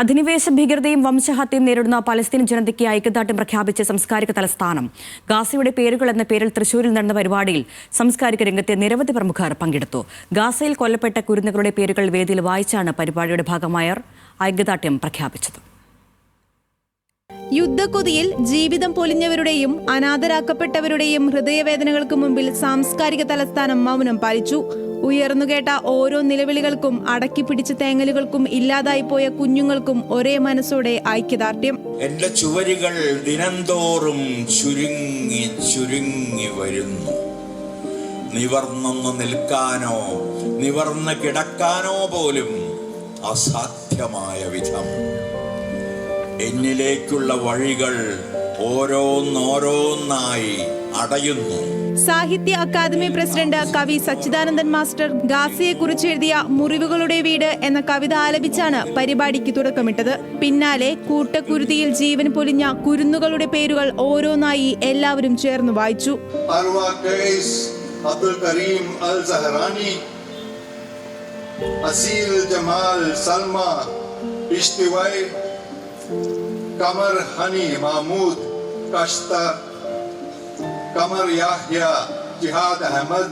അധിനിവേശ ഭീകരതയും വംശഹത്യയും നേരിടുന്ന പലസ്തീൻ ജനതയ്ക്ക് ഐക്യദാർഢ്യം പ്രഖ്യാപിച്ച സംസ്കാരിക തലസ്ഥാനം. ഗാസയുടെ പേരുകൾ എന്ന പേരിൽ തൃശൂരിൽ നടന്ന പരിപാടിയിൽ സംസ്കാരിക രംഗത്തെ നിരവധി പ്രമുഖർ പങ്കെടുത്തു. ഗാസയിൽ കൊല്ലപ്പെട്ട കുരുന്നുകളുടെ പേരുകൾ വേദിയിൽ വായിച്ചാണ് പരിപാടിയുടെ ഭാഗമായർ ഐക്യദാർഢ്യം പ്രഖ്യാപിച്ചത്. യുദ്ധക്കൊതിയിൽ ജീവിതം പൊലിഞ്ഞവരുടെയും അനാഥരാക്കപ്പെട്ടവരുടെയും ഹൃദയവേദനകൾക്ക് മുമ്പിൽ സാംസ്കാരിക തലസ്ഥാനം മൗനം പാലിച്ചു. ഉയർന്നുകേട്ട ഓരോ നിലവിളികൾക്കും അടക്കി പിടിച്ച തേങ്ങലുകൾക്കും ഇല്ലാതായിപ്പോയ കുഞ്ഞുങ്ങൾക്കും ഒരേ മനസ്സോടെ ഐക്യദാർഢ്യം. എന്റെ ചുവരുകൾ ദിനംതോറും ചുരുങ്ങി ചുരുങ്ങി വരുന്നു. നിവർന്നൊന്ന് നിൽക്കാനോ നിവർന്ന് കിടക്കാനോ പോലും അസാധ്യമായ വിധം. എന്നിലേക്കുള്ള വഴികൾ ഓരോന്നോരോന്നായി അടയുന്നു. സാഹിത്യ അക്കാദമി പ്രസിഡന്റ് കവി സച്ചിദാനന്ദൻ മാസ്റ്റർ ഗാസിയെക്കുറിച്ച് എഴുതിയ മുറിവുകളുടെ വീട് എന്ന കവിത ആലപിച്ചാണ് പരിപാടിക്ക് തുടക്കമിട്ടത്. പിന്നാലെ കൂട്ടക്കുരുതിയിൽ ജീവൻ പൊലിഞ്ഞ കുരുന്നുകളുടെ പേരുകൾ ഓരോന്നായി എല്ലാവരും ചേർന്ന് വായിച്ചു. കമർ ഹനി മാമൂദ് കഷ്ത قمر يحيى جهاد أحمد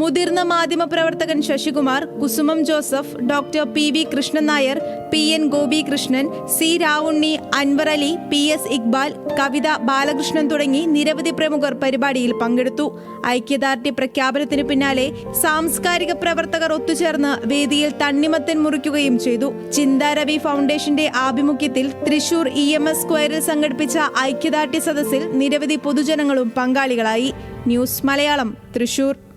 മുതിർന്ന മാധ്യമപ്രവർത്തകൻ Sasikumar Kusumam Joseph doctor P V Krishnan Nair P N Gopikrishnan C Ravunni Anwar Ali P S Iqbal Kavitha Balakrishnan തുടങ്ങി നിരവധി പ്രമുഖർ പരിപാടിയിൽ പങ്കെടുത്തു. ഐക്യദാർഢ്യ പ്രഖ്യാപനത്തിനു പിന്നാലെ സാംസ്കാരിക പ്രവർത്തകർ ഒത്തുചേർന്ന് വേദിയിൽ തണ്ണിമത്തൻ മുറിക്കുകയും ചെയ്തു. ചിന്താരവി ഫൗണ്ടേഷന്റെ ആഭിമുഖ്യത്തിൽ തൃശൂർ ഇ എം എസ് സ്ക്വയറിൽ സംഘടിപ്പിച്ച ഐക്യദാർഢ്യ സദസ്സിൽ നിരവധി പൊതുജനങ്ങളും പങ്കാളികളായി. ന്യൂസ് മലയാളം തൃശൂർ.